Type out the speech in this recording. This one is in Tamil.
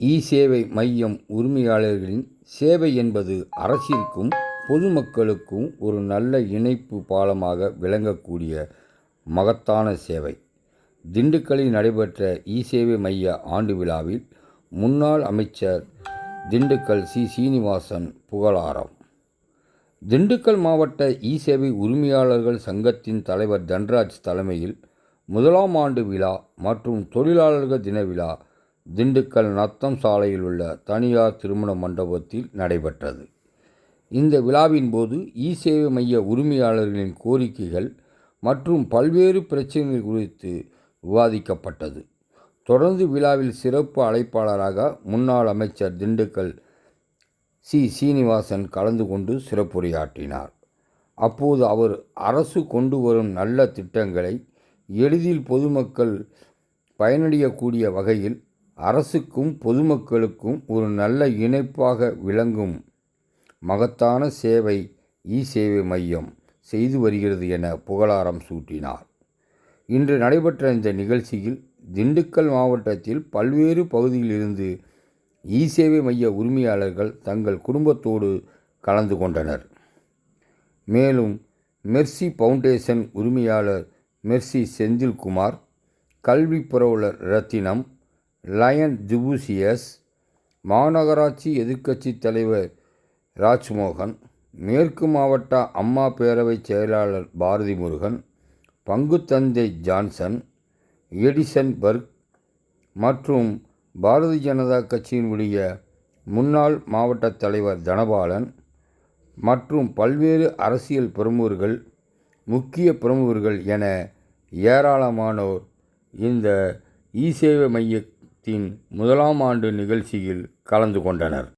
இ சேவை மையம் உரிமையாளர்களின் சேவை என்பது அரசிற்கும் பொதுமக்களுக்கும் ஒரு நல்ல இணைப்பு பாலமாக விளங்கக்கூடிய மகத்தான சேவை. திண்டுக்கல்லில் நடைபெற்ற இ சேவை மைய ஆண்டு விழாவில் முன்னாள் அமைச்சர் திண்டுக்கல் சி. சீனிவாசன் புகழாரம். திண்டுக்கல் மாவட்ட இ சேவை உரிமையாளர்கள் சங்கத்தின் தலைவர் தன்ராஜ் தலைமையில் முதலாம் ஆண்டு விழா மற்றும் தொழிலாளர்கள் தின விழா திண்டுக்கல் நத்தம் சாலையில் உள்ள தனியார் திருமண மண்டபத்தில் நடைபெற்றது. இந்த விழாவின் போது இ சேவை மைய உரிமையாளர்களின் கோரிக்கைகள் மற்றும் பல்வேறு பிரச்சனைகள் குறித்து விவாதிக்கப்பட்டது. தொடர்ந்து விழாவில் சிறப்பு அழைப்பாளராக முன்னாள் அமைச்சர் திண்டுக்கல் சி. சீனிவாசன் கலந்து கொண்டு சிறப்புரையாற்றினார். அப்போது அவர் அரசு கொண்டு வரும் நல்ல திட்டங்களை எளிதில் பொதுமக்கள் பயனடையக்கூடிய வகையில் அரசுக்கும் பொதுமக்களுக்கும் ஒரு நல்ல இணைப்பாக விளங்கும் மகத்தான சேவை இ சேவை மையம் செய்து வருகிறது என புகழாரம் சூட்டினார். இன்று நடைபெற்ற இந்த நிகழ்ச்சியில் திண்டுக்கல் மாவட்டத்தில் பல்வேறு பகுதியிலிருந்து இ சேவை மைய உரிமையாளர்கள் தங்கள் குடும்பத்தோடு கலந்து கொண்டனர். மேலும் மெர்சி ஃபவுண்டேஷன் உரிமையாளர் மெர்சி செந்தில்குமார் கல்வி புரவலர் ரத்தினம் லயன் டிபூசியஸ் மாநகராட்சி எதிர்க்கட்சி தலைவர் ராஜ்மோகன் மேற்கு மாவட்ட அம்மா பேரவை செயலாளர் பாரதி முருகன் பங்குத்தந்தை ஜான்சன் எடிசன் பர்க் மற்றும் பாரதிய ஜனதா கட்சியினுடைய முன்னாள் மாவட்ட தலைவர் தனபாலன் மற்றும் பல்வேறு அரசியல் பிரமுகர்கள் முக்கிய பிரமுகர்கள் என ஏராளமானோர் இந்த இசேவை மைய தின் முதலாம் ஆண்டு நிகழ்ச்சியில் கலந்து கொண்டனர்.